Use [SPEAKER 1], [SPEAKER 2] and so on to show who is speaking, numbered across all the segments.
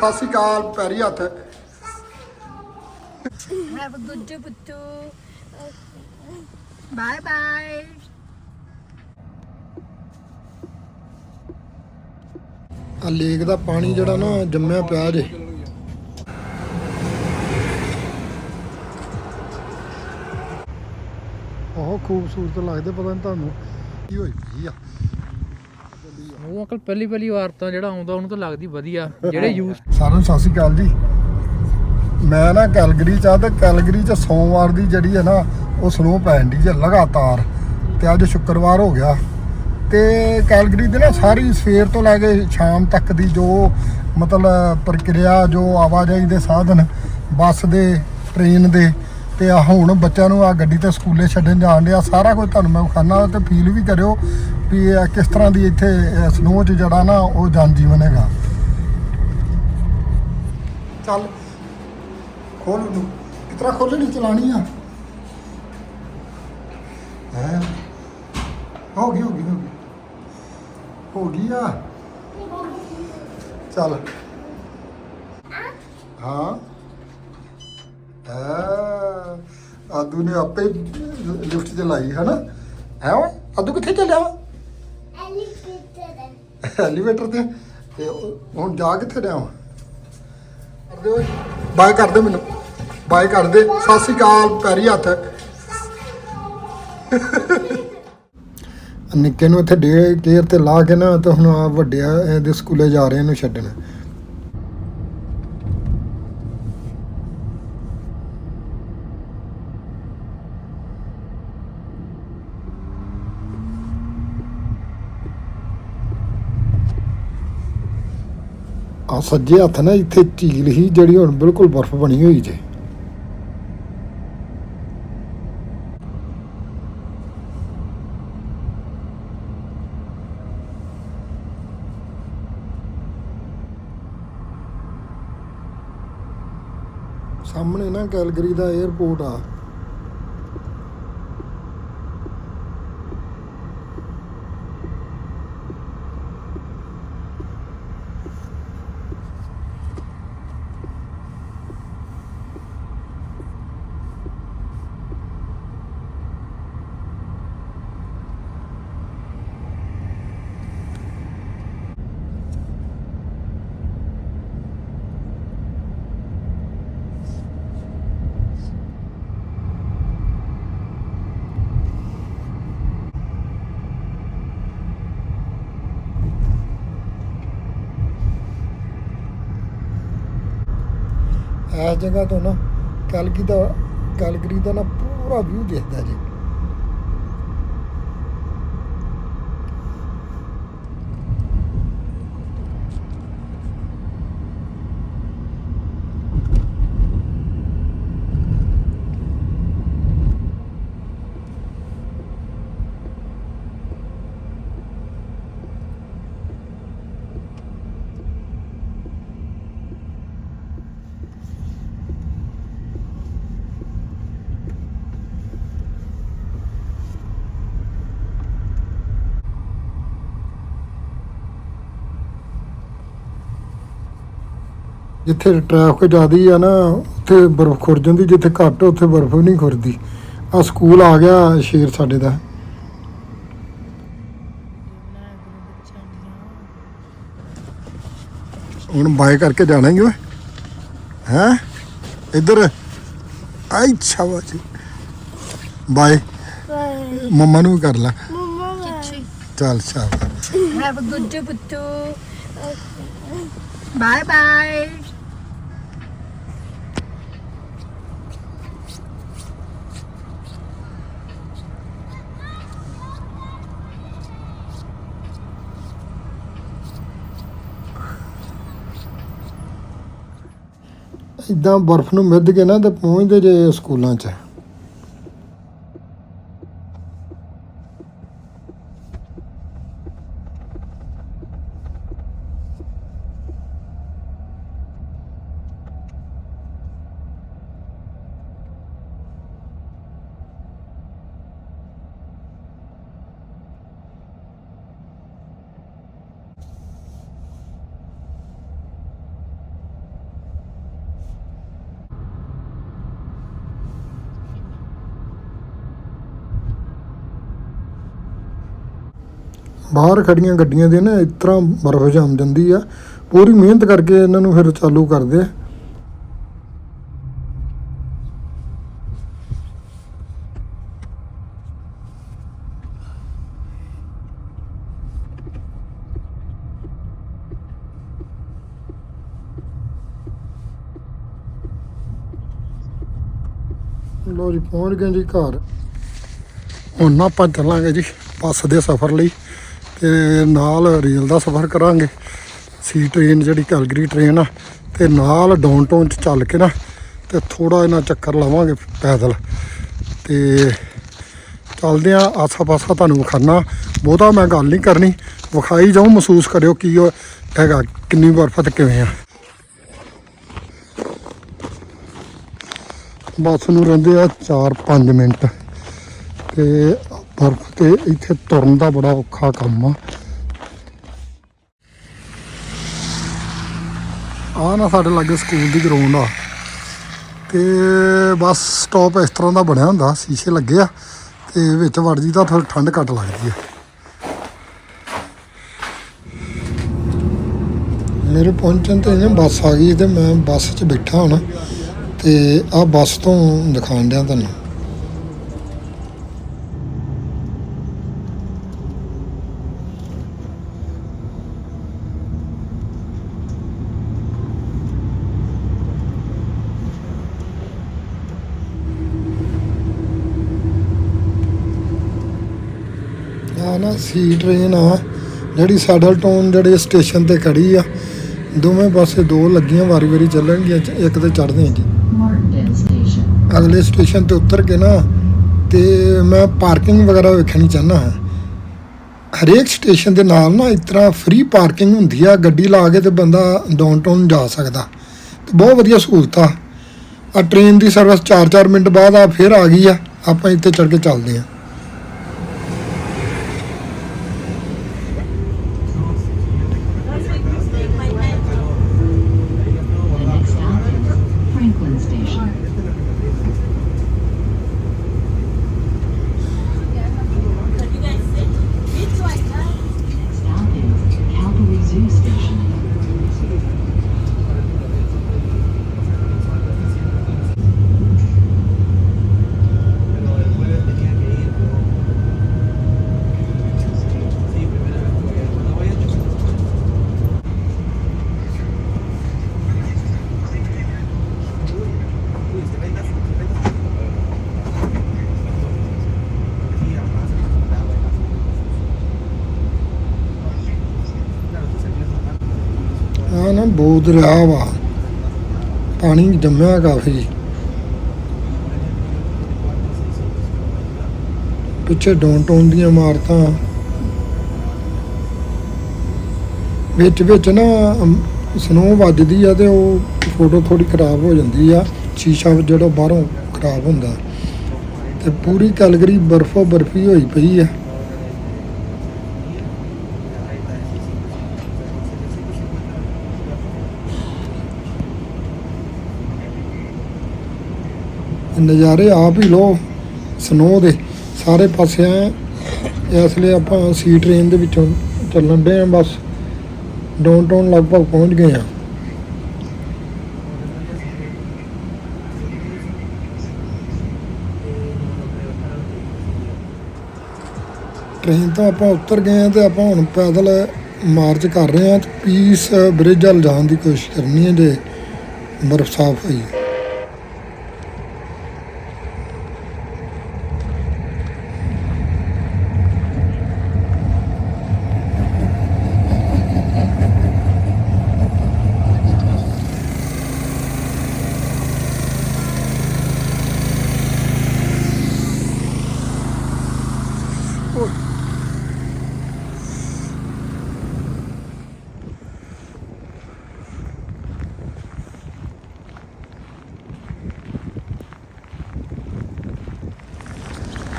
[SPEAKER 1] ਸਤਿ ਸ਼੍ਰੀ ਅਕਾਲ ਪੈਰੀ ਹੱਥ
[SPEAKER 2] Have a good day, Buttu. Bye bye.
[SPEAKER 1] ਆ ਲੇਕ ਦਾ ਪਾਣੀ ਜਿਹੜਾ ਨਾ ਜੰਮਿਆ ਪਿਆ ਜੇ ਬਹੁਤ ਖੂਬਸੂਰਤ ਲੱਗਦੇ ਪਤਾ ਨਹੀਂ ਤੁਹਾਨੂੰ ਕੀ ਹੋਈ ਆ
[SPEAKER 3] ਉਹ ਅੰਕਲ ਪਹਿਲੀ ਪਹਿਲੀ ਵਾਰ ਤਾਂ ਜਿਹੜਾ ਆਉਂਦਾ ਉਹਨੂੰ ਤਾਂ ਲੱਗਦੀ ਵਧੀਆ ਜਿਹੜੇ ਯੂਜ਼
[SPEAKER 1] ਸਾਰਿਆਂ ਨੂੰ ਸਤਿ ਸ਼੍ਰੀ ਅਕਾਲ ਜੀ। ਮੈਂ ਨਾ ਕੈਲਗਰੀ ਚ ਆ ਤੇ ਕੈਲਗਰੀ ਚ ਸੋਮਵਾਰ ਦੀ ਜਿਹੜੀ ਹੈ ਨਾ ਉਹ ਸਨੋ ਪੈਣ ਦੀ ਜੇ ਲਗਾਤਾਰ ਤੇ ਅੱਜ ਸ਼ੁੱਕਰਵਾਰ ਹੋ ਗਿਆ। ਤੇ ਕੈਲਗਰੀ ਦੇ ਨਾ ਸਾਰੀ ਸਵੇਰ ਤੋਂ ਲੈ ਕੇ ਸ਼ਾਮ ਤੱਕ ਦੀ ਜੋ ਮਤਲਬ ਪ੍ਰਕਿਰਿਆ ਜੋ ਆਵਾਜਾਈ ਦੇ ਸਾਧਨ ਬੱਸ ਦੇ ਟ੍ਰੇਨ ਦੇ ਤੇ ਆ ਹੁਣ ਬੱਚਿਆਂ ਨੂੰ ਆ ਗੱਡੀ ਤੇ ਸਕੂਲੇ ਛੱਡਣ ਜਾਣ ਡਿਆ ਸਾਰਾ ਕੁਝ ਤੁਹਾਨੂੰ ਮੈਂ ਵਿਖਾਣਾ ਤੇ ਫੀਲ ਵੀ ਕਰਿਓ ਵੀ ਇਹ ਕਿਸ ਤਰ੍ਹਾਂ ਦੀ ਇੱਥੇ ਸਨੋ 'ਚ ਜਿਹੜਾ ਨਾ, ਉਹ ਜਨ ਜੀਵਨ ਹੈਗਾ। ਚੱਲ ਖੋਲ ਨੂੰ ਕਿਤਰਾ ਖੋਲਣੀ ਚਲਾਣੀ ਆ। ਹੈ? ਹੋ ਗਈ ਹੋ ਗਈ ਹੋ ਗਈ। ਹੋ ਗਈ ਆ। ਚੱਲ। ਹਾਂ। ਆ ਆਦੂ ਨੇ ਆਪੇ ਲਿਫਟ ਤੇ ਲਾਈ ਹੈ? ਨਾ ਹੈ ਓਏ ਆਦੂ ਕਿੱਥੇ ਚੱਲਿਆ? ਵਾ ਐਲੀਵੇਟਰ ਤੇ ਤੇ ਉਹ- ਹੁਣ ਜਾ ਕਿੱਥੇ ਰਿਹਾ ਵਾ? ਕਰਦੇ ਬਾਏ ਕਰ ਦੇ ਮੈਨੂੰ, ਬਾਏ ਕਰ ਦੇ। ਸਤਿ ਸ਼੍ਰੀ ਅਕਾਲ, ਪੈਰੀ ਹੱਥ। ਨਿੱਕੇ ਨੂੰ ਇੱਥੇ ਡੇ ਕੇਅਰ ਤੇ ਲਾ ਕੇ ਨਾ, ਤੇ ਹੁਣ ਆ ਵੱਡਿਆ ਇਹਦੇ ਸਕੂਲੇ ਜਾ ਰਹੇ ਇਹਨੂੰ ਛੱਡਣ। ਆ ਸੱਜੇ ਹੱਥ ਨਾ ਇੱਥੇ ਝੀਲ ਹੀ ਜਿਹੜੀ ਹੁਣ ਬਿਲਕੁਲ ਬਰਫ਼ ਬਣੀ ਹੋਈ ਜੇ। ਸਾਹਮਣੇ ਨਾ ਕੈਲਗਰੀ ਦਾ 에ਅਰਪੋਰਟ ਆ। ਇਸ ਜਗ੍ਹਾ ਤੋਂ ਨਾ ਕੈਲਗਰੀ ਦਾ ਕੈਲਗਰੀ ਦਾ ਨਾ ਪੂਰਾ ਵਿਊ ਦਿਖਦਾ ਜੀ। ਜਿੱਥੇ ਟ੍ਰੈਫਿਕ ਜ਼ਿਆਦੀ ਆ ਨਾ ਉੱਥੇ ਬਰਫ਼ ਖੁਰ ਜਾਂਦੀ ਜਿੱਥੇ ਘੱਟ ਉੱਥੇ ਬਰਫ਼ ਵੀ ਨਹੀਂ ਖੁਰਦੀ। ਆ ਸਕੂਲ ਆ ਗਿਆ ਸ਼ੇਰ ਸਾਡੇ ਦਾ। ਹੁਣ ਬਾਏ ਕਰਕੇ ਜਾਣਾ ਓਏ। ਹੈ? ਇੱਧਰ। ਆਈ ਛਾਵਾ ਜੀ। ਬਾਏ। ਮੰਮਾ ਨੂੰ ਵੀ ਕਰ ਲੈ। ਚੱਲ ਛਾਵਾ।
[SPEAKER 2] Have a good day, Buttu. Bye bye.
[SPEAKER 1] ਇਦਾਂ ਬਰਫ਼ ਨੂੰ ਮਿੱਧ ਕੇ ਨਾ ਤੇ ਪਹੁੰਚਦੇ ਜੇ ਸਕੂਲਾਂ 'ਚ। ਬਾਹਰ ਖੜੀਆਂ ਗੱਡੀਆਂ ਦੇ ਨਾ ਇਸ ਤਰ੍ਹਾਂ ਬਰਫ਼ ਜੰਮ ਜਾਂਦੀ ਆ। ਪੂਰੀ ਮਿਹਨਤ ਕਰਕੇ ਇਹਨਾਂ ਨੂੰ ਫਿਰ ਚਾਲੂ ਕਰਦੇ ਆ। ਲੋ ਜੀ, ਪਹੁੰਚ ਗਏ ਜੀ ਘਰ। ਹੁਣ ਆਪਾਂ ਚੱਲਾਂਗੇ ਜੀ ਬੱਸ ਦੇ ਸਫ਼ਰ ਲਈ। ਤੇ ਨਾਲ ਰੇਲ ਦਾ ਸਫ਼ਰ ਕਰਾਂਗੇ। ਸੀ ਟ੍ਰੇਨ ਜਿਹੜੀ ਕੈਲਗਰੀ ਟ੍ਰੇਨ ਆ, ਤੇ ਨਾਲ ਡਾਊਨਟਾਊਨ ਚ ਚੱਲ ਕੇ ਨਾ, ਤੇ ਥੋੜਾ ਇਹਨਾਂ ਚੱਕਰ ਲਾਵਾਂਗੇ ਪੈਦਲ। ਤੇ ਚੱਲਦੇ ਆ ਆਸਾ ਪਾਸਾ ਤੁਹਾਨੂੰ ਵਿਖਾਣਾ ਬਹੁਤਾ ਮੈਂ ਗੱਲ ਨਹੀਂ ਕਰਨੀ। ਵਿਖਾਈ ਜਾਉ ਮਹਿਸੂਸ ਕਰਿਓ ਕੀ ਉਹ ਹੈਗਾ, ਕਿੰਨੀ ਬਰਫ਼ ਤੇ ਕਿਵੇਂ ਆ। ਬੱਸ ਨੂੰ ਰਹਿੰਦੇ ਆ 4-5 ਮਿੰਟ। ਤੇ ਬਰਫ਼ ਤੇ ਇੱਥੇ ਤੁਰਨ ਦਾ ਬੜਾ ਔਖਾ ਕੰਮ ਆ। ਆ ਨਾ ਸਾਡੇ ਲਾਗੇ ਸਕੂਲ ਦੀ ਗਰਾਊਂਡ ਆ। ਤੇ ਬੱਸ ਸਟਾਪ ਇਸ ਤਰ੍ਹਾਂ ਦਾ ਬਣਿਆ ਹੁੰਦਾ, ਸ਼ੀਸ਼ੇ ਲੱਗੇ ਆ, ਤੇ ਵਿੱਚ ਵੜ ਜੀ ਤਾਂ ਫਿਰ ਠੰਡ ਘੱਟ ਲੱਗਦੀ ਆ। ਮੇਰੇ ਪਹੁੰਚਣ ਤੇ ਨਾ ਬੱਸ ਆ ਗਈ, ਤੇ ਮੈਂ ਬੱਸ 'ਚ ਬੈਠਾ ਹੁਣ, ਤੇ ਆ ਬੱਸ ਤੋਂ ਦਿਖਾਉਣ ਦਿਆਂ ਤੁਹਾਨੂੰ ਆ ਨਾ ਸੀ ਟ੍ਰੇਨ ਆ ਜਿਹੜੀ ਸੈਡਲ ਟਾਊਨ ਜਿਹੜੇ ਸਟੇਸ਼ਨ ਤੇ ਖੜੀ ਆ ਦੋਵੇਂ ਪਾਸੇ ਦੋ ਲੱਗੀਆਂ ਵਾਰੀ ਵਾਰੀ ਚੱਲਣਗੀਆਂ ਇੱਕ ਤੇ ਚੜ੍ਹਦੇ ਆ ਜੀ. ਅਗਲੇ ਸਟੇਸ਼ਨ ਤੇ ਉਤਰ ਕੇ ਨਾ ਤੇ ਮੈਂ ਪਾਰਕਿੰਗ ਵਗੈਰਾ ਵੇਖਣੀ ਚਾਹੁੰਦਾ ਹਾਂ। ਹਰੇਕ ਸਟੇਸ਼ਨ ਦੇ ਨਾਲ ਨਾ ਇਸ ਤਰ੍ਹਾਂ ਫ੍ਰੀ ਪਾਰਕਿੰਗ ਹੁੰਦੀ ਆ ਗੱਡੀ ਲਾ ਕੇ ਤੇ ਬੰਦਾ ਡਾਊਨਟਾਊਨ ਜਾ ਸਕਦਾ। ਤੇ ਬਹੁਤ ਵਧੀਆ ਸਹੂਲਤ ਆ। ਆ ਟ੍ਰੇਨ ਦੀ ਸਰਵਿਸ 4-4 ਮਿੰਟ ਬਾਅਦ ਆ ਫਿਰ ਆ ਗਈ ਆ ਆਪਾਂ ਇੱਥੇ ਚੜ ਕੇ ਚੱਲਦੇ ਆ। ਆ ਨਾ ਵਾ। ਪਾਣੀ ਜੰਮਿਆ ਕਾਫੀ ਪਿੱਛੇ ਡਾਊਨਟਾਊਨ ਦੀਆਂ ਇਮਾਰਤਾਂ। ਵਿੱਚ ਵਿੱਚ ਨਾ ਸਨੋ ਵੱਜਦੀ ਆ ਤੇ ਉਹ ਫੋਟੋ ਥੋੜੀ ਖਰਾਬ ਹੋ ਜਾਂਦੀ ਆ। ਸ਼ੀਸ਼ਾ ਜਿਹੜਾ ਬਾਹਰੋਂ ਖਰਾਬ ਹੁੰਦਾ। ਤੇ ਪੂਰੀ ਕੈਲਗਰੀ ਬਰਫੋ ਬਰਫੀ ਹੋਈ ਪਈ ਆ। ਨਜ਼ਾਰੇ ਆਪ ਹੀ ਲੋ ਸਨੋ ਦੇ ਸਾਰੇ ਪਾਸੇ ਐਂ। ਇਸ ਲਈ ਆਪਾਂ ਸੀ ਟ੍ਰੇਨ ਦੇ ਵਿੱਚੋਂ ਚੱਲਣ ਦੇ ਆ, ਬਸ। ਡਾਊਨਟਾਊਨ ਲਗਭਗ ਪਹੁੰਚ ਗਏ ਆ। ਟ੍ਰੇਨ ਤੋਂ ਆਪਾਂ ਉਤਰ ਗਏ ਆ ਤੇ ਆਪਾਂ ਹੁਣ ਪੈਦਲ ਮਾਰਚ ਕਰ ਰਹੇ ਆ ਪੀਸ ਬ੍ਰਿਜ ਵੱਲ ਜਾਣ ਦੀ ਕੋਸ਼ਿਸ਼ ਕਰਨੀ ਹੈ ਜੇ ਬਰਫ਼ ਸਾਫ਼ ਹੋਈ।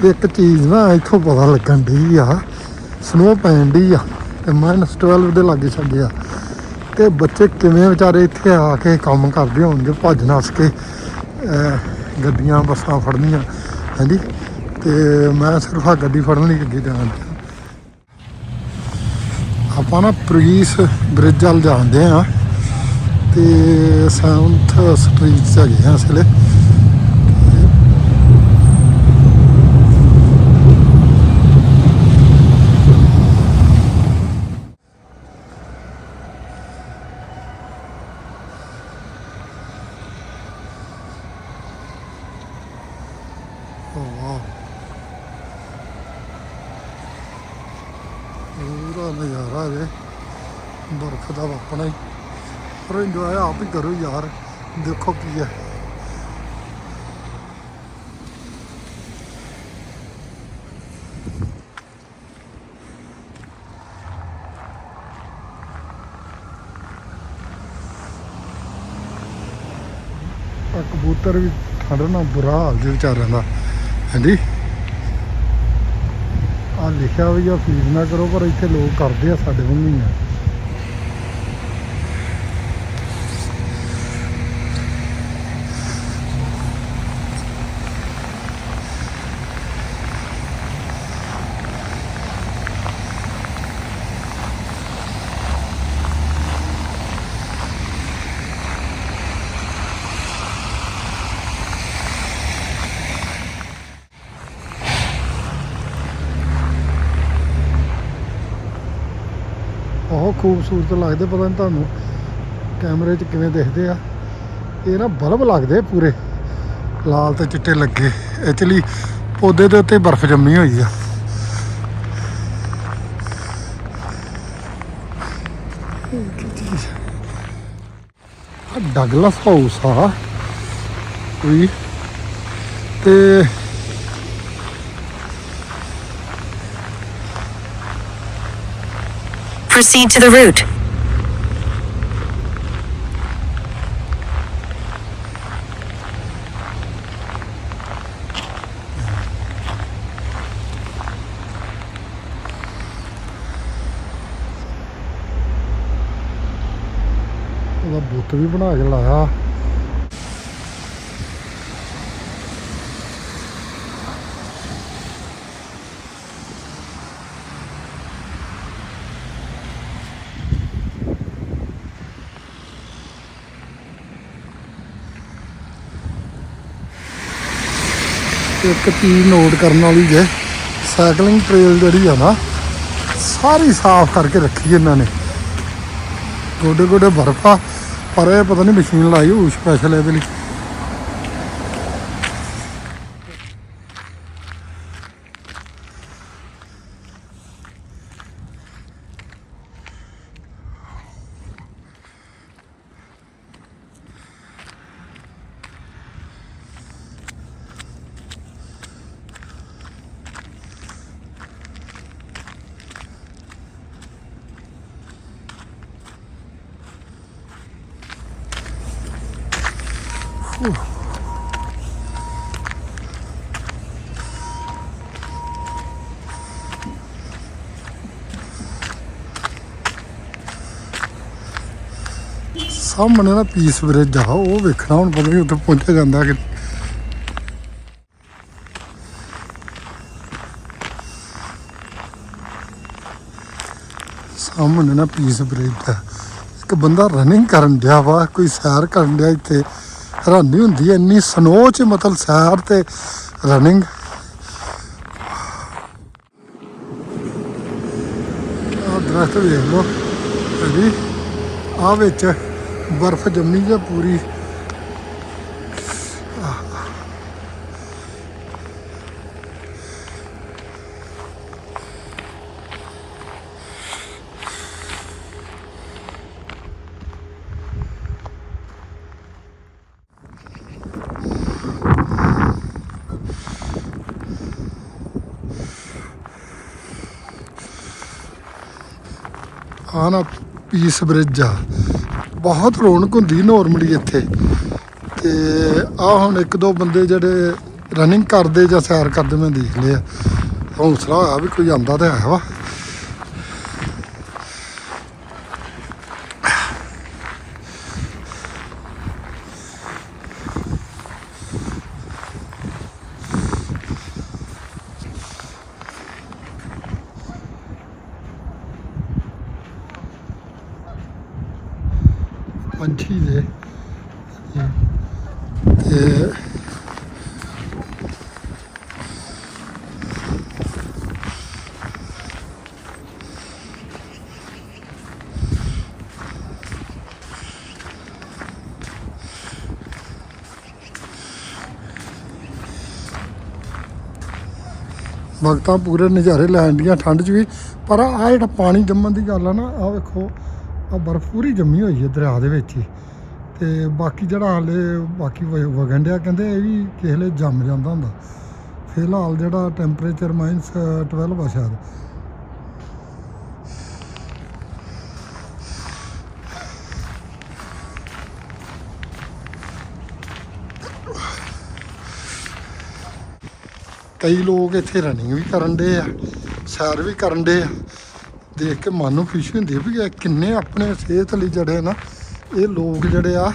[SPEAKER 1] ਇੱਕ ਚੀਜ਼ ਨਾ ਇੱਥੋਂ ਪਤਾ ਲੱਗਣ ਦੀ ਆ ਸਨੋ ਪੈਣ ਦੀ ਆ, ਤੇ ਮਾਈਨਸ 12 ਦੇ ਲਾਗੇ ਛੱਡੇ ਆ ਤੇ ਬੱਚੇ ਕਿਵੇਂ ਵਿਚਾਰੇ ਇੱਥੇ ਆ ਕੇ ਕੰਮ ਕਰਦੇ ਹੋਣਗੇ, ਭੱਜ ਨੱਸ ਕੇ ਗੱਡੀਆਂ, ਬੱਸਾਂ ਫੜਨੀਆਂ, ਹਾਂਜੀ? ਤੇ ਮੈਂ ਸਿਰਫ ਆ ਗੱਡੀ ਫੜਨ ਲਈ ਅੱਗੇ ਜਾਣ। ਡਿਆ। ਆਪਾਂ ਨਾ ਪ੍ਰੀਸ ਬ੍ਰਿਜ ਵੱਲ ਜਾਂਦੇ ਆ ਤੇ 7th ਸਟਰੀਟ 'ਚ ਹੈਗੇ ਆ ਇਸ ਵੇਲੇ ਵਾਹ ਪੂਰਾ ਨਜ਼ਾਰਾ ਜੇ ਬਰਫ਼ ਦਾ ਵਾਪਣਾ ਹੀ। ਪਰ ਇੰਜੋਏ ਆਪ ਹੀ ਕਰੋ ਯਾਰ। ਦੇਖੋ ਕੀ ਹੈ। ਕਬੂਤਰ ਵੀ ਠੰਡ ਨਾਲ ਬੁਰਾ ਹਾਲ ਜੇ ਵਿਚਾਰਿਆਂ ਦਾ। ਹਾਂਜੀ? ਆ ਲਿਖਿਆ ਵੀ ਆ ਫੀਡ ਨਾ ਕਰੋ, ਪਰ ਇੱਥੇ ਲੋਕ ਕਰਦੇ ਆ, ਸਾਡੇ ਵਾਂਗੂ ਹੀ ਆ ਬਹੁਤ ਖੂਬਸੂਰਤ ਲੱਗਦੇ, ਪਤਾ ਨਹੀਂ ਤੁਹਾਨੂੰ ਕੈਮਰੇ 'ਚ ਕਿਵੇਂ ਦਿਖਦੇ ਆ। ਇਹ ਨਾ ਬਲਬ ਲੱਗਦੇ ਪੂਰੇ, ਲਾਲ ਤੇ ਚਿੱਟੇ ਲੱਗੇ। ਐਕਚੁਅਲੀ ਪੌਦੇ ਦੇ ਉੱਤੇ ਬਰਫ਼ ਜੰਮੀ ਹੋਈ ਆ। ਆ ਡਗਲਸ ਹਾਊਸ ਆ। ਕੋਈ ਤੇ
[SPEAKER 4] Proceed to the route.
[SPEAKER 1] ਉਹਦਾ ਬੁੱਤ ਵੀ ਬਣਾ ਕੇ ਲਾਇਆ ਇੱਕ ਚੀਜ਼ ਨੋਟ ਕਰਨ ਵਾਲੀ ਜੇ ਸਾਈਕਲਿੰਗ ਟ੍ਰੇਲ ਜਿਹੜੀ ਆ ਨਾ, ਸਾਰੀ ਸਾਫ਼ ਕਰਕੇ ਰੱਖੀ ਇਹਨਾਂ ਨੇ। ਗੋਡੇ ਗੋਡੇ ਬਰਫ ਪਰ ਇਹ ਪਤਾ ਨਹੀਂ ਮਸ਼ੀਨ ਲਾਈ ਹੋਊ ਸਪੈਸ਼ਲ ਇਹਦੇ ਲਈ। ਸਾਹਮਣੇ ਨਾ ਪੀਸ ਬ੍ਰਿਜ ਆ, ਉਹ ਵੇਖਣਾ, ਹੁਣ ਪਤਾ ਨਹੀਂ ਉੱਥੇ ਪਹੁੰਚਿਆ ਜਾਂਦਾ ਕਿ ਸਾਹਮਣੇ ਨਾ ਪੀਸ ਬ੍ਰਿਜ ਆ। ਇੱਕ ਬੰਦਾ ਰਨਿੰਗ ਕਰਨ ਡਿਆ ਵਾ, ਕੋਈ ਸੈਰ ਕਰਨ ਡਿਆ ਇੱਥੇ। ਹੈਰਾਨੀ ਹੁੰਦੀ ਹੈ ਇੰਨੀ ਸਨੋ ਚ ਮਤਲਬ ਸੈਰ ਤੇ ਰਨਿੰਗ ਆ ਦਰਖਤ ਵੇਖ ਲਓ ਜੀ ਆ ਵਿੱਚ ਬਰਫ਼ ਜੰਮੀ ਜਾਂ ਪੂਰੀ। ਆ ਨਾ ਪੀਸ ਬ੍ਰਿਜ ਆ। ਬਹੁਤ ਰੌਣਕ ਹੁੰਦੀ ਨੋਰਮਲੀ ਇੱਥੇ। ਤੇ ਆ ਹੁਣ ਇੱਕ ਦੋ ਬੰਦੇ ਜਿਹੜੇ ਰਨਿੰਗ ਕਰਦੇ ਜਾਂ ਸੈਰ ਕਰਦੇ ਮੈਂ ਦੇਖ ਲਿਆ ਹੌਸਲਾ ਹੋਇਆ ਵੀ ਕੋਈ ਆਂਦਾ ਤਾਂ ਹੈ ਵਾ। ਪੰਛੀ ਦੇ ਤੇ ਵਕਤਾਂ ਪੂਰੇ ਨਜ਼ਾਰੇ ਲੈਣ ਦੀਆਂ, ਠੰਡ 'ਚ ਵੀ। ਪਰ ਆ ਜਿਹੜਾ ਪਾਣੀ ਜੰਮਣ ਦੀ ਗੱਲ ਆ ਨਾ ਆ ਵੇਖੋ। ਆ ਬਰਫ਼ ਪੂਰੀ ਜੰਮੀ ਹੋਈ ਹੈ ਦਰਿਆ ਦੇ ਵਿੱਚ ਹੀ। ਤੇ ਬਾਕੀ ਜਿਹੜਾ ਹਾਲੇ ਬਾਕੀ ਵ- ਵਗਣ ਡਿਆ ਕਹਿੰਦੇ ਇਹ ਵੀ ਕਿਸੇ ਲਈ ਜੰਮ ਜਾਂਦਾ ਹੁੰਦਾ। ਫਿਲਹਾਲ ਜਿਹੜਾ ਟੈਂਪਰੇਚਰ ਮਾਈਨਸ 12 ਆ ਸ਼ਾਇਦ। ਕਈ ਲੋਕ ਇੱਥੇ ਰਨਿੰਗ ਵੀ ਕਰਨ ਦੇ ਆ, ਸੈਰ ਵੀ ਕਰਨ ਦੇ ਆ। ਦੇਖ ਕੇ ਮਨ ਨੂੰ ਖੁਸ਼ੀ ਹੁੰਦੀ ਵੀ ਇਹ ਕਿੰਨੇ ਆਪਣੇ ਸਿਹਤ ਲਈ ਜਿਹੜੇ ਨਾ, ਇਹ ਲੋਕ ਜਿਹੜੇ ਆ,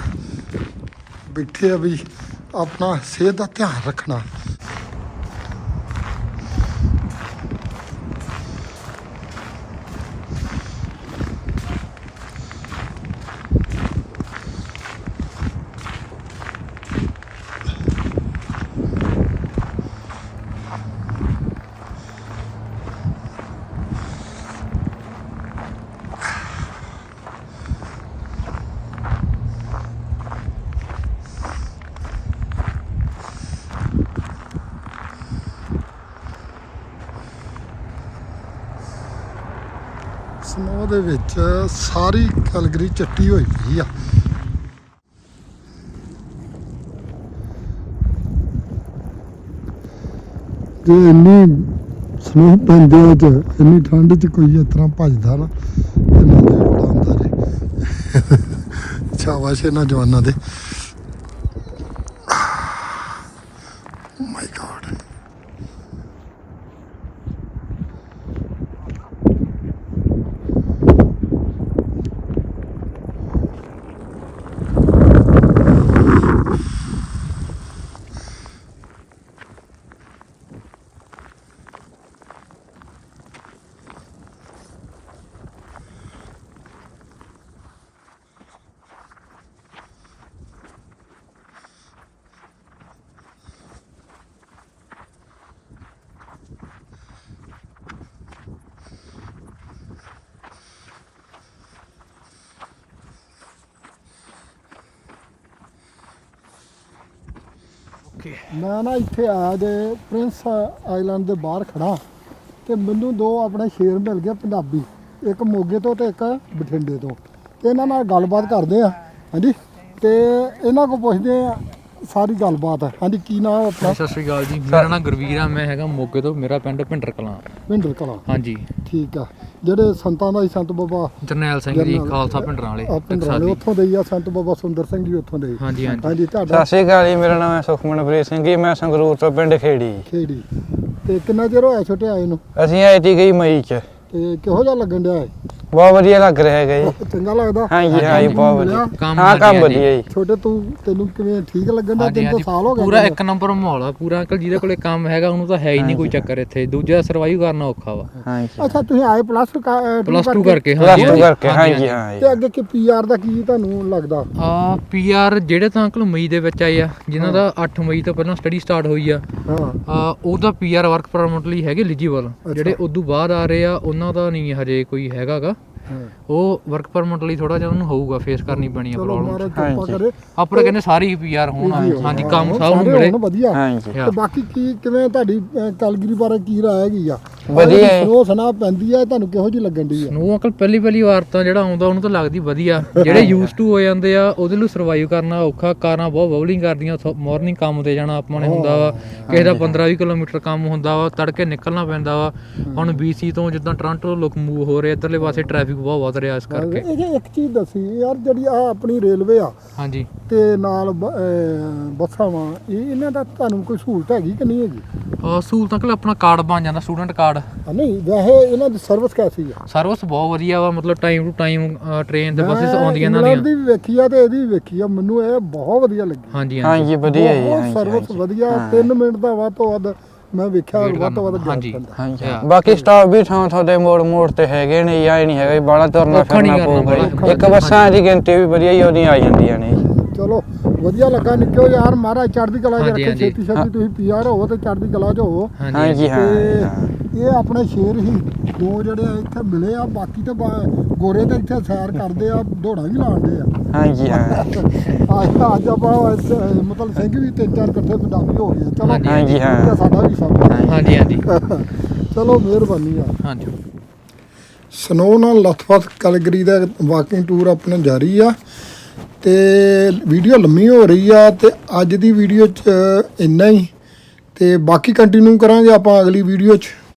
[SPEAKER 1] ਬੈਠੇ ਆ ਵੀ ਆਪਣਾ ਸਿਹਤ ਦਾ ਧਿਆਨ ਰੱਖਣਾ ਸਨੋ ਦੇ ਵਿੱਚ ਸਾਰੀ ਕਲਗਰੀ ਚੱਟੀ ਹੋਈ ਪਈ ਆ। ਤੇ ਇੰਨੀ ਸਨੋ ਪੈਂਦੇ ਚ ਇੰਨੀ ਠੰਡ ਚ ਕੋਈ ਇਸ ਤਰ੍ਹਾਂ ਭੱਜਦਾ ਨਾ, ਤੇ ਨਾ ਬੜਾ ਹੁੰਦਾ ਜੀ। ਸ਼ਾਬਾਸ਼ ਇਹਨਾਂ ਜਵਾਨਾਂ ਦੇ।
[SPEAKER 3] ਓਕੇ
[SPEAKER 1] ਮੈਂ ਨਾ ਇੱਥੇ ਆਇਆ ਜੇ ਪ੍ਰਿੰਸ ਆਈਲੈਂਡ ਦੇ ਬਾਹਰ ਖੜਾ ਤੇ ਮੈਨੂੰ ਦੋ ਆਪਣੇ ਸ਼ੇਰ ਮਿਲ ਗਏ ਪੰਜਾਬੀ, ਇੱਕ ਮੋਗੇ ਤੋਂ ਤੇ ਇੱਕ ਬਠਿੰਡੇ ਤੋਂ। ਤੇ ਇਹਨਾਂ ਨਾਲ ਗੱਲਬਾਤ ਕਰਦੇ ਆ, ਹਾਂਜੀ? ਤੇ ਇਹਨਾਂ ਕੋਲ ਪੁੱਛਦੇ ਆ ਸਾਰੀ ਗੱਲਬਾਤ ਹਾਂਜੀ ਕੀ ਨਾਮ ਆਪਣਾ?
[SPEAKER 3] ਸਤਿ ਸ਼੍ਰੀ ਅਕਾਲ ਜੀ। ਮੇਰਾ ਨਾਮ ਗੁਰਵੀਰ ਆ ਮੈਂ ਹੈਗਾ ਮੋਗੇ ਤੋਂ ਮੇਰਾ ਪਿੰਡ ਭਿੰਡਰ ਕਲਾਂ।
[SPEAKER 1] ਭਿੰਡਰ ਕਲਾਂ।
[SPEAKER 3] ਹਾਂਜੀ।
[SPEAKER 1] ਠੀਕ ਆ। ਜਿਹੜੇ ਸੰਤਾਂ ਦਾ ਹੀ ਸੰਤ ਬਾਬਾ
[SPEAKER 3] ਜਰਨੈਲ ਸਿੰਘ ਜੀ ਖਾਲਸਾ ਭਿੰਡਰਾਂ ਵਾਲੇ
[SPEAKER 1] ਭਿੰਡਰ ਵਾਲੇ। ਉੱਥੋਂ ਦੇ ਹੀ ਆ ਸੰਤ ਬਾਬਾ ਸੁੰਦਰ ਸਿੰਘ ਜੀ ਉੱਥੋਂ ਦੇ ਹੀ।
[SPEAKER 3] ਹਾਂਜੀ ਹਾਂਜੀ।
[SPEAKER 1] ਹਾਂਜੀ ਤੁਹਾਡਾ?
[SPEAKER 5] ਸਤਿ ਸ਼੍ਰੀ ਅਕਾਲ ਜੀ ਮੇਰਾ ਨਾਮ ਹੈ ਸੁਖਮਨਪ੍ਰੀਤ ਸਿੰਘ ਜੀ ਮੈਂ ਸੰਗਰੂਰ ਤੋਂ ਪਿੰਡ ਖੇੜੀ।
[SPEAKER 1] ਖੇੜੀ। ਤੇ ਕਿੰਨਾ ਚਿਰ ਹੋਇਆ ਛੋਟੇ ਆਏ ਨੂੰ
[SPEAKER 5] ਅਸੀਂ ਆਏ ਤੀ ਗਈ ਮਈ ਚ।
[SPEAKER 1] ਤੇ ਕਿਹੋ ਜਿਹਾ ਲੱਗਣ ਡਿਆ ਹੈ
[SPEAKER 5] ਬਹੁਤ ਵਧੀਆ ਲੱਗ ਰਿਹਾ ਹੈਗਾ ਜੀ।
[SPEAKER 1] ਚੰਗਾ ਲੱਗਦਾ।
[SPEAKER 5] ਹਾਂਜੀ ਹਾਂ ਜੀ ਬਹੁਤ ਵਧੀਆ।
[SPEAKER 3] ਕੰਮ
[SPEAKER 5] ਹਾਂ ਕੰਮ
[SPEAKER 3] ਵਧੀਆ ਜੀ।
[SPEAKER 1] ਛੋਟੇ ਤੂੰ ਤੈਨੂੰ ਕਿਵੇਂ ਠੀਕ ਲੱਗਣ ਦਾ
[SPEAKER 3] ਹਾਂਜੀ
[SPEAKER 1] ਤਿੰਨ ਤੋਂ
[SPEAKER 3] ਹਾਂਜੀ।
[SPEAKER 1] ਸਾਲ ਹੋ ਗਏ
[SPEAKER 3] ਪੂਰਾ। ਇੱਕ ਨੰਬਰ ਮਾਹੌਲ ਆ ਪੂਰਾ ਅੰਕਲ ਜਿਹਦੇ ਕੋਲੇ ਕੰਮ ਹੈਗਾ ਉਹਨੂੰ ਤਾਂ ਹੈ ਹੀ ਨਹੀਂ ਕੋਈ ਚੱਕਰ ਇੱਥੇ। ਦੂਜਾ ਸਰਵਾਈਵ ਕਰਨਾ ਔਖਾ ਵਾ।
[SPEAKER 5] ਹਾਂ ਜੀ
[SPEAKER 1] ਅੱਛਾ ਤੁਸੀਂ ਆਏ ਪਲੱਸ
[SPEAKER 3] ਪਲੱਸ 2 ਕਰਕੇ?
[SPEAKER 5] ਪਲੱਸ
[SPEAKER 3] ਹਾਂਜੀ
[SPEAKER 5] 2 ਕਰਕੇ ਹਾਂ ਜੀ ਹਾਂ ਜੀ
[SPEAKER 1] ਤੇ ਅੱਗੇ ਕਿ ਪੀਆਰ ਦਾ ਕੀ ਤੁਹਾਨੂੰ ਲੱਗਦਾ?
[SPEAKER 3] ਆ ਪੀਆਰ ਜਿਹੜੇ ਤਾਂ ਅੰਕਲ ਮਈ ਦੇ ਵਿੱਚ ਆਏ ਆ ਜਿਨ੍ਹਾਂ ਦਾ 8 ਮਈ ਤੋਂ ਪਹਿਲਾਂ ਸਟੱਡੀ ਸਟਾਰਟ ਹੋਈ ਆ
[SPEAKER 1] ਹਾਂ।
[SPEAKER 3] ਆ ਉਹਦਾ ਪੀਆਰ ਵਰਕ ਪਰਮਿਟ ਲਈ ਹੈਗੇ ਐਲੀਜੀਬਲ ਜਿਹੜੇ ਉਦੋਂ ਬਾਅਦ ਆ ਰਹੇ ਆ ਉਹਨਾਂ ਦਾ ਨਹੀਂ ਹਜੇ ਕੋਈ ਹੈਗਾਗਾ
[SPEAKER 1] ਹਾਂ।
[SPEAKER 3] ਉਹ ਵਰਕ ਪਰਮਿਟ ਲਈ ਥੋੜਾ ਜਿਹਾ ਉਹਨੂੰ ਹੋਊਗਾ ਫੇਸ ਕਰਨੀ ਪੈਣੀ ਆ ਪ੍ਰੋਬਲਮ
[SPEAKER 5] ਹਾਂਜੀ।
[SPEAKER 3] ਕਹਿੰਦੇ ਸਾਰੇ ਪੀਆਰ ਹੋਣ ਹਾਂਜੀ ਕੰਮ ਸਭ ਨੂੰ। ਮਿਲੇ
[SPEAKER 1] ਵਧੀਆ। ਤੇ ਬਾਕੀ ਕੀ ਕਿਵੇਂ ਤੁਹਾਡੀ ਕਲਗਰੀ ਬਾਰੇ ਕੀ ਰਾਏ ਹੈਗੀ ਆ?
[SPEAKER 5] ਵਧੀਆ ਹੈ।
[SPEAKER 1] ਸਨੋ ਸਨਾ ਪੈਂਦੀ ਆ ਤੁਹਾਨੂੰ ਕਿਹੋ ਜੀ ਲੱਗਣ ਦੀ ਆ?
[SPEAKER 3] ਨੂੰ ਅੰਕਲ ਪਹਿਲੀ ਪਹਿਲੀ ਵਾਰ ਤਾਂ ਜਿਹੜਾ ਆਉਂਦਾ ਉਹਨੂੰ ਤਾਂ ਲੱਗਦੀ ਵਧੀਆ। ਜਿਹੜੇ ਯੂਜ਼ ਟੂ ਹੋ ਜਾਂਦੇ ਆ ਉਹਦੇ ਲਈ ਸਰਵਾਈਵ ਕਰਨਾ ਔਖਾ। ਕਾਰਾਂ ਬਹੁਤ ਬਬਲਿੰਗ ਕਰਦੀਆਂ ਮਾਰਨਿੰਗ ਕੰਮ ਤੇ ਜਾਣਾ ਆਪਾਂ ਨੇ ਹੁੰਦਾ ਵਾ। ਕਿਸੇ ਦਾ 15 20 ਕਿਲੋਮੀਟਰ ਕੰਮ ਹੁੰਦਾ ਵਾ ਤੜਕੇ ਨਿਕਲਣਾ ਪੈਂਦਾ ਵਾ। ਹੁਣ BC ਤੋਂ ਜਿੱਦਾਂ ਟੋਰਾਂਟੋ ਲੋਕ ਮੂਵ ਹੋ ਰਹੇ ਇਧਰਲੇ ਪਾਸੇ ਟ੍ਰੈਫਿਕ ਬਹੁਤ ਵੱਧ ਰਿਹਾ ਇਸ ਕਰਕੇ।
[SPEAKER 1] ਇਹ ਜੇ ਇੱਕ ਚੀਜ਼ ਦੱਸੀ ਯਾਰ ਜਿਹੜੀ ਆ ਆਪਣੀ ਰੇਲਵੇ ਆ
[SPEAKER 3] ਹਾਂਜੀ।
[SPEAKER 1] ਤੇ ਨਾਲ ਬ- ਅਹ, ਬੱਸਾਂ ਵਾ ਇਹ ਇਹਨਾਂ ਦਾ ਤੁਹਾਨੂੰ ਕੋਈ ਸਹੂਲਤ ਹੈਗੀ ਕਿ ਨਹੀਂ ਹੈਗੀ?
[SPEAKER 3] ਅਹ ਸਹੂਲਤ ਅੰਕਲ ਆਪਣਾ ਕਾਰਡ ਬਣ ਜਾਂਦਾ ਸਟੂਡੈਂਟ ਕਾਰਡ
[SPEAKER 1] ਨਹੀਂ ਵੈਸੇ ਇਹਨਾਂ ਦੀ ਸਰਵਿਸ ਕੈਸੀ ਆ?
[SPEAKER 3] ਸਰਵਿਸ ਬਹੁਤ ਵਧੀਆ ਵਾ ਮਤਲਬ ਟਾਈਮ ਟੂ ਟਾਈਮ ਟ੍ਰੇਨ ਤੇ ਬੱਸਿਸ
[SPEAKER 1] ਮੈਂ
[SPEAKER 3] ਆਉਂਦੀਆਂ ਇਹਨਾਂ
[SPEAKER 1] ਇੰਗਲੈਂਡ
[SPEAKER 3] ਦੀਆਂ
[SPEAKER 1] ਦੀ ਵੀ ਵੇਖੀ ਆ ਤੇ ਇਹਦੀ ਵੀ ਵੇਖੀ ਆ ਮੈਨੂੰ ਇਹ ਬਹੁਤ ਵਧੀਆ ਲੱਗੀ।
[SPEAKER 3] ਹਾਂਜੀ ਹਾਂਜੀ।
[SPEAKER 5] ਵਧੀਆ ਜੀ
[SPEAKER 1] ਬਹੁਤ ਸਰਵਿਸ ਵਧੀਆ
[SPEAKER 5] ਹਾਂ।
[SPEAKER 1] 3 ਮਿੰਟ ਦਾ ਵੱਧ ਤੋਂ ਵੱਧ ਮੈਂ ਵੇਖਿਆ
[SPEAKER 3] Wait
[SPEAKER 1] ਵੱਧ ਤੋਂ ਵੱਧ ਗੈਪ
[SPEAKER 3] ਹਾਂਜੀ।
[SPEAKER 1] ਪੈਂਦਾ
[SPEAKER 5] ਹਾਂਜੀ. ਬਾਕੀ ਸਟਾਪ ਵੀ ਥਾਂ ਥਾਂ ਤੇ ਮੋੜ ਮੋੜ ਤੇ ਹੈਗੇ ਨੇ ਜਾਂ ਨਹੀਂ ਹੈਗਾ ਬਾਲਾ ਤੁਰਨਾ
[SPEAKER 3] ਔਖਾ ਨਹੀਂ
[SPEAKER 5] ਫਿਰਨਾ
[SPEAKER 3] ਕਰਨਾ
[SPEAKER 5] ਪਊਗਾ। ਇੱਕ ਬੱਸਾਂ ਦੀ ਗਿਣਤੀ ਵੀ ਵਧੀਆ ਹੀ ਉਹਦੀਆਂ ਆ ਜਾਂਦੀਆਂ ਨੇ ਜੀ।
[SPEAKER 1] ਚਲੋ ਵਧੀਆ ਲੱਗਾ ਨਿੱਕਿਓ ਯਾਰ ਮਹਾਰਾਜ ਚੜ੍ਹਦੀ ਕਲਾ 'ਚ
[SPEAKER 3] ਹਾਂਜੀ,
[SPEAKER 1] ਰੱਖੇ
[SPEAKER 3] ਹਾਂਜੀ।
[SPEAKER 1] ਛੇਤੀ ਛੇਤੀ ਤੁਸੀਂ ਪੀਆਰ ਹੋਵੋ ਤੇ ਚੜ੍ਹਦੀ ਕਲਾ 'ਚ ਹੋਵੋ
[SPEAKER 3] ਹਾਂਜੀ
[SPEAKER 5] ਹਾਂਜੀ ਹਾਂ ਜੀ,
[SPEAKER 1] ਤੇ
[SPEAKER 5] ਹਾਂ
[SPEAKER 1] ਇਹ ਆਪਣੇ ਸ਼ੇਰ ਹੀ। ਦੋ ਜਿਹੜੇ ਆ ਇੱਥੇ ਮਿਲੇ ਆ ਬਾਕੀ ਤੇ ਗੋਰੇ ਤੇ ਇੱਥੇ ਸੈਰ ਕਰਦੇ ਆ ਦੌੜਾਂ ਵੀ ਲਾਉਂਦੇ ਆ।
[SPEAKER 5] ਹਾਂਜੀ ਹਾਂ।
[SPEAKER 1] ਅੱਜ ਅੱਜ ਆਪਾਂ ਇਸ, ਮਤਲਬ ਸਿੰਘ ਵੀ ਤਿੰਨ ਚਾਰ ਇਕੱਠੇ ਪੰਜਾਬੀ ਹੋ ਗਏ ਚਲੋ
[SPEAKER 3] ਹਾਂਜੀ,
[SPEAKER 5] ਹਾਂਜੀ, ਹਾਂ।
[SPEAKER 1] ਇਹ ਸਾਡਾ ਵੀ ਸਭ
[SPEAKER 3] ਹਾਂਜੀ ਹਾਂਜੀ।
[SPEAKER 1] ਚਲੋ ਮਿਹਰਬਾਨੀ ਆ।
[SPEAKER 3] ਹਾਂਜੀ।
[SPEAKER 1] ਸਨੋ ਨਾਲ ਲਥਪਥ ਕੈਲਗਰੀ ਦਾ ਵਾਕਿੰਗ ਟੂਰ ਆਪਣਾ ਜਾਰੀ ਆ ਤੇ ਵੀਡੀਓ ਲੰਮੀ ਹੋ ਰਹੀ ਆ ਤੇ ਅੱਜ ਦੀ ਵੀਡੀਓ ਚ ਇੰਨਾ ਹੀ ਤੇ ਬਾਕੀ ਕੰਟੀਨਿਊ ਕਰਾਂਗੇ ਆਪਾਂ ਅਗਲੀ ਵੀਡੀਓ ਚ।